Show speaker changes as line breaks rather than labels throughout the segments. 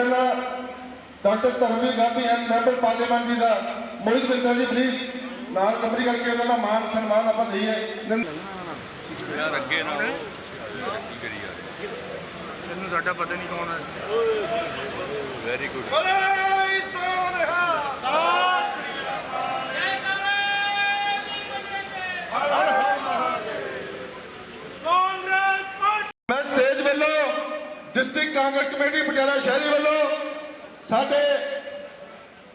ਪਹਿਲਾਂ doctor Dharamvir Gandhi and member parliament ji ਦਾ ਮੋਹਿਤ ਮਿੱਤਲ ਜੀ please ਨਾਲ ਕੰਪਨੀ ਕਰਕੇ ਉਹਨਾਂ ਦਾ ਮਾਨ ਸਨਮਾਨ ਆਪਾਂ ਦਈਏ।
ਯਾਰ ਅੱਗੇ ਨਾ ਕੀ ਕਰੀ ਯਾਰ
ਤੈਨੂੰ ਸਾਡਾ ਪਤਾ ਨਹੀਂ ਕੌਣ ਹੈ।
ਵੈਰੀ ਗੁੱਡ
ਸਟੇਜ ਵੱਲੋਂ ਡਿਸਟ੍ਰਿਕਟ ਕਾਂਗਰਸ ਕਮੇਟੀ ਪਟਿਆਲਾ ਸ਼ਹਿਰੀ ਵੱਲੋਂ ਸਾਡੇ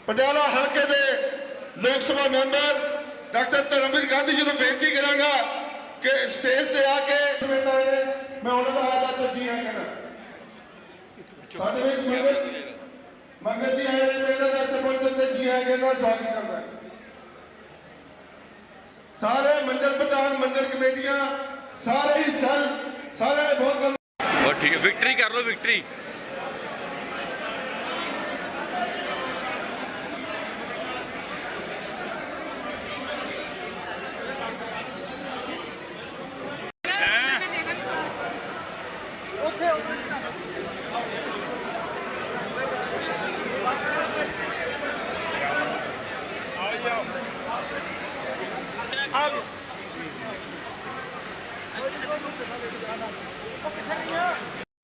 ਪਟਿਆਲਾ ਹਲਕੇ ਦੇ ਲੋਕ ਸਭਾ ਮੈਂਬਰ ਡਾਕਟਰ ਧਰਮਵੀਰ ਗਾਂਧੀ ਜੀ ਨੂੰ ਬੇਨਤੀ ਕਰਾਂਗਾ ਕਿ ਸਟੇਜ ਤੇ ਆ ਕੇ ਮੈਂ ਉਹਨਾਂ ਦਾ ਆਦਾ ਤਰਜੀਹ ਹੈ ਕਹਿਣਾ ਸਾਡੇ ਵਿੱਚ ਮੰਗਲ ਮੰਗਲ ਜੀ ਆਏ ਨੇ ਮੈਂ ਦਾ ਇੱਥੇ ਤੇ ਜੀ ਹੈ ਕਹਿਣਾ ਸਵਾਗਤ ਕਰਦਾ। ਸਾਰੇ ਮੰਡਲ ਪ੍ਰਧਾਨ, ਮੰਡਲ ਕਮੇਟੀਆਂ, ਸਾਰੇ ਹੀ ਸੈੱਲ, ਸਾਰਿਆਂ ਨੇ ਬਹੁਤ
ਠੀਕ ਹੈ ਵਿਕਟਰੀ ਕਰ ਲਓ ਵਿਕਟਰੀ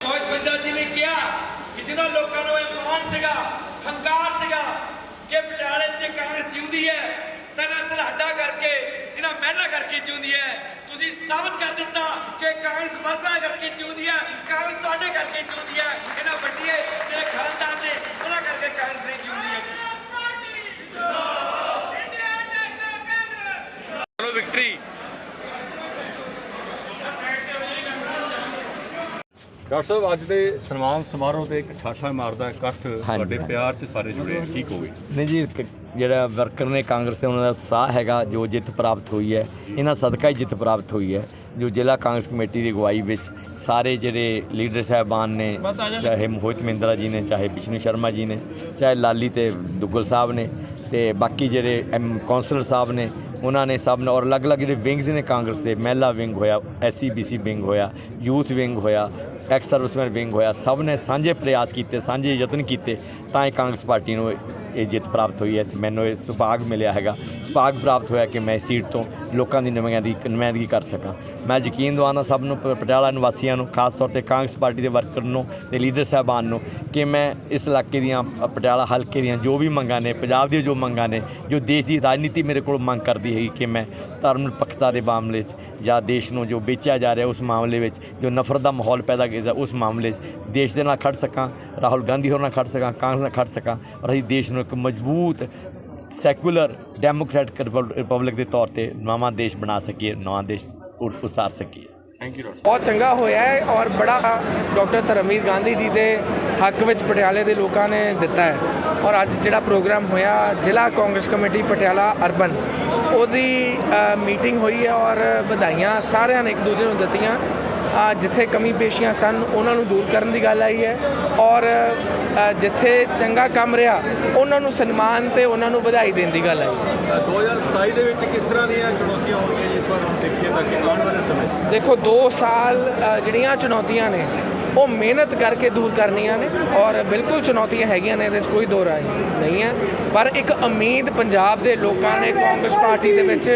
ਮੋਹਿਤ ਬੰਦਾ ਜੀ ਨੇ ਕਿਹਾ ਕਿ ਜਿਨ੍ਹਾਂ ਲੋਕਾਂ ਨੂੰ ਇਹ ਮਾਣ ਸੀਗਾ, ਹੰਕਾਰ ਸੀਗਾ ਕਿ ਪਟਿਆਲੇ 'ਚ ਕਾਂਗਰਸ ਜਿਉਂਦੀ ਹੈ, ਤਾਂ ਇਹਨਾਂ ਕਰਕੇ, ਇਹਨਾਂ ਮਹਿਲਾ ਕਰਕੇ ਜਿਉਂਦੀ ਹੈ। ਤੁਸੀਂ ਸਾਬਤ ਕਰ ਦਿੱਤਾ ਕਿ ਕਾਂਗਰਸ ਵਰਗਾ ਕਰਕੇ ਜਿਉਂਦੀ ਹੈ, ਕਾਂਗਰਸ ਤੁਹਾਡੇ ਕਰਕੇ ਜਿਉਂਦੀ ਹੈ। ਇਹਨਾਂ ਵੱਡੀਏ ਜਿਹੜੇ ਖਾਨਦਾਨ ਨੇ ਉਹਨਾਂ ਕਰਕੇ ਕਾਂਗਰਸ ਨਹੀਂ ਜਿਉਂਦੀ ਹੈ
ਚਲੋ ਵਿਕਟਰੀ ਡਾਕਟਰ ਸਾਹਿਬ ਅੱਜ ਦੇ ਸਨਮਾਨ ਸਮਾਰੋਹ ਤੇ ਇੱਕ ਠਾਠਾ ਮਾਰਦਾ ਇਕੱਠ ਤੁਹਾਡੇ ਪਿਆਰ 'ਚ ਸਾਰੇ ਜੁੜੇ ਠੀਕ ਹੋ ਗਏ?
ਨਹੀਂ ਜੀ ਜਿਹੜਾ ਵਰਕਰ ਨੇ ਕਾਂਗਰਸ ਦੇ ਉਹਨਾਂ ਦਾ ਉਤਸ਼ਾਹ ਹੈਗਾ ਜੋ ਜਿੱਤ ਪ੍ਰਾਪਤ ਹੋਈ ਹੈ ਇਹਨਾਂ ਸਦਕਾ ਹੀ ਜਿੱਤ ਪ੍ਰਾਪਤ ਹੋਈ ਹੈ ਜੋ ਜ਼ਿਲ੍ਹਾ ਕਾਂਗਰਸ ਕਮੇਟੀ ਦੀ ਅਗਵਾਈ ਵਿੱਚ ਸਾਰੇ ਜਿਹੜੇ ਲੀਡਰ ਸਾਹਿਬਾਨ ਨੇ ਚਾਹੇ ਮੋਹਿਤ ਮਹਿੰਦਰਾ ਜੀ ਨੇ ਚਾਹੇ ਵਿਸ਼ਨੂੰ ਸ਼ਰਮਾ ਜੀ ਨੇ ਚਾਹੇ ਲਾਲੀ ਤੇ ਦੁੱਗਲ ਸਾਹਿਬ ਨੇ ਤੇ ਬਾਕੀ ਜਿਹੜੇ ਐਮ ਕੌਂਸਲਰ ਸਾਹਿਬ ਨੇ ਉਹਨਾਂ ਨੇ ਸਭ ਨੇ ਔਰ ਅਲੱਗ-ਅਲੱਗ ਜਿਹੜੇ ਵਿੰਗਸ ਨੇ ਕਾਂਗਰਸ ਦੇ, ਮਹਿਲਾ ਵਿੰਗ ਹੋਇਆ ਐਸਸੀਬੀਸੀ ਵਿੰਗ ਹੋਇਆ, ਯੂਥ ਵਿੰਗ ਹੋਇਆ ਐਕਸ ਸਰਵਿਸਮੈਨ ਵਿੰਗ ਹੋਇਆ, ਸਭ ਨੇ ਸਾਂਝੇ ਪ੍ਰਯਾਸ ਕੀਤੇ, ਸਾਂਝੇ ਯਤਨ ਕੀਤੇ ਤਾਂ ਇਹ ਕਾਂਗਰਸ ਪਾਰਟੀ ਨੂੰ ਇਹ ਜਿੱਤ ਪ੍ਰਾਪਤ ਹੋਈ ਹੈ ਤੇ ਮੈਨੂੰ ਇਹ ਸੁਭਾਗ ਮਿਲਿਆ ਹੈਗਾ। ਸੁਭਾਗ ਪ੍ਰਾਪਤ ਹੋਇਆ ਕਿ ਮੈਂ ਇਸ ਸੀਟ ਤੋਂ ਲੋਕਾਂ ਦੀ ਨੁਮਾਇੰਦਗੀ ਨੁਮਾਇੰਦਗੀ ਕਰ ਸਕਾਂ। ਮੈਂ ਯਕੀਨ ਦਵਾਉਂਦਾ ਸਭ ਨੂੰ ਪ- ਪਟਿਆਲਾ ਨਿਵਾਸੀਆਂ ਨੂੰ ਖਾਸ ਤੌਰ ਤੇ ਕਾਂਗਰਸ ਪਾਰਟੀ ਦੇ ਵਰਕਰ ਨੂੰ ਤੇ ਲੀਡਰ ਸਾਹਿਬਾਨ ਨੂੰ ਕਿ ਮੈਂ ਇਸ ਇਲਾਕੇ ਦੀਆਂ ਅ, ਪਟਿਆਲਾ ਹਲਕੇ ਦੀਆਂ ਜੋ ਵੀ ਮੰਗਾਂ ਨੇ ਪੰਜਾਬ ਦੀਆਂ ਜੋ ਮੰਗਾਂ ਨੇ ਜੋ ਦੇਸ਼ ਦੀ ਰਾਜਨੀਤੀ ਮੇਰੇ ਕੋਲ ਮੰਗ ਕਰਦੀ ਹੈਗੀ ਕਿ ਮੈਂ ਧਰਮ ਨਿਰਪੱਖਤਾ ਦੇ ਮਾਮਲੇ 'ਚ ਜਾਂ ਦੇਸ਼ ਨੂੰ ਜੋ ਵੇਚਿਆ ਜਾ ਰਿਹਾ ਉਸ ਮਾਮਲੇ ਵਿੱਚ ਜੋ ਨਫ਼ਰਤ ਦਾ ਮਾਹੌਲ ਪੈਦਾ ਕੀਤਾ ਉਸ ਮਾਮਲੇ 'ਚ ਦੇਸ਼ ਦੇ ਨਾਲ ਖੜ ਸਕਾਂ ਰਾਹੁਲ ਗਾਂਧੀ ਹੋਰ ਨਾਲ ਖੜ ਸਕਾਂ ਕਾਂਗਰਸ ਨਾਲ ਖੜ ਸਕਾਂ ਔਰ ਅਸੀਂ ਦੇਸ਼ ਨੂੰ ਇੱਕ ਮਜ਼ਬੂਤ ਸੈਕੂਲਰ ਡੈਮੋਕ੍ਰੈਟਿਕ ਰਿਪਬਲਿਕ ਦੇ ਤੌਰ ਤੇ ਨਵਾਂ ਦੇਸ਼ ਬਣਾ ਸਕੀਏ ਨਵਾਂ ਦੇਸ਼ ਉਸਾਰ ਸਕੀਏ।
ਥੈਂਕ ਯੂ ਡਾਕਟਰ
ਬਹੁਤ ਚੰਗਾ ਹੋਇਆ ਹੈ ਔਰ ਬੜਾ ਡਾਕਟਰ ਧਰਮਵੀਰ ਗਾਂਧੀ ਜੀ ਦੇ ਹੱਕ ਵਿੱਚ ਪਟਿਆਲੇ ਦੇ ਲੋਕਾਂ ਨੇ ਦਿੱਤਾ ਹੈ। ਔਰ ਅੱਜ ਜਿਹੜਾ ਪ੍ਰੋਗਰਾਮ ਹੋਇਆ ਜ਼ਿਲ੍ਹਾ ਕਾਂਗਰਸ ਕਮੇਟੀ ਪਟਿਆਲਾ ਅਰਬਨ ਉਹਦੀ ਮੀਟਿੰਗ ਹੋਈ ਹੈ ਔਰ ਵਧਾਈਆਂ ਸਾਰਿਆਂ ਨੇ ਇੱਕ ਦੂਜੇ ਨੂੰ ਦਿੱਤੀਆਂ। ਜਿੱਥੇ ਕਮੀ ਪੇਸ਼ੀਆਂ ਸਨ ਉਹਨਾਂ ਨੂੰ ਦੂਰ ਕਰਨ ਦੀ ਗੱਲ ਆਈ ਹੈ। ਔਰ ਜਿੱਥੇ ਚੰਗਾ ਕੰਮ ਰਿਹਾ ਉਹਨਾਂ ਨੂੰ ਸਨਮਾਨ ਤੇ ਉਹਨਾਂ ਨੂੰ ਵਧਾਈ ਦੇਣ ਦੀ ਗੱਲ ਆਈ।
2027 ਦੇ ਵਿੱਚ ਕਿਸ ਤਰ੍ਹਾਂ ਦੀਆਂ ਚੁਣੌਤੀਆਂ ਹੋਣਗੀਆਂ ਇਸ ਵਾਰ ਹੁਣ ਦੇਖੀਏ ਤਾਂ ਕਿ ਆਉਣ ਵਾਲੇ ਸਮੇਂ
ਦੇਖੋ 2 ਸਾਲ ਜਿਹੜੀਆਂ ਚੁਣੌਤੀਆਂ ਨੇ ਉਹ ਮਿਹਨਤ ਕਰਕੇ ਦੂਰ ਕਰਨੀਆਂ ਨੇ ਔਰ ਬਿਲਕੁਲ ਚੁਣੌਤੀਆਂ ਹੈਗੀਆਂ ਨੇ, ਇਹਦੇ 'ਚ ਕੋਈ ਦੋ ਰਾਏ ਨਹੀਂ ਹੈ। ਪਰ ਇੱਕ ਉਮੀਦ ਪੰਜਾਬ ਦੇ ਲੋਕਾਂ ਨੇ ਕਾਂਗਰਸ ਪਾਰਟੀ ਦੇ ਵਿੱਚ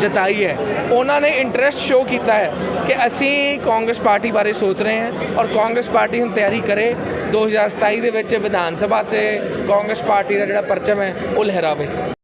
ਜਤਾਈ ਹੈ। ਉਹਨਾਂ ਨੇ ਇੰਟਰਸਟ ਸ਼ੋ ਕੀਤਾ ਹੈ ਕਿ ਅਸੀਂ ਕਾਂਗਰਸ ਪਾਰਟੀ ਬਾਰੇ ਸੋਚ ਰਹੇ ਹਾਂ ਔਰ ਕਾਂਗਰਸ ਪਾਰਟੀ ਹੁਣ ਤਿਆਰੀ ਕਰੇ। 2027 ਦੇ ਵਿੱਚ ਵਿਧਾਨ ਸਭਾ 'ਚ ਕਾਂਗਰਸ ਪਾਰਟੀ ਦਾ ਜਿਹੜਾ ਪਰਚਮ ਹੈ, ਉਹ ਲਹਿਰਾਵੇ।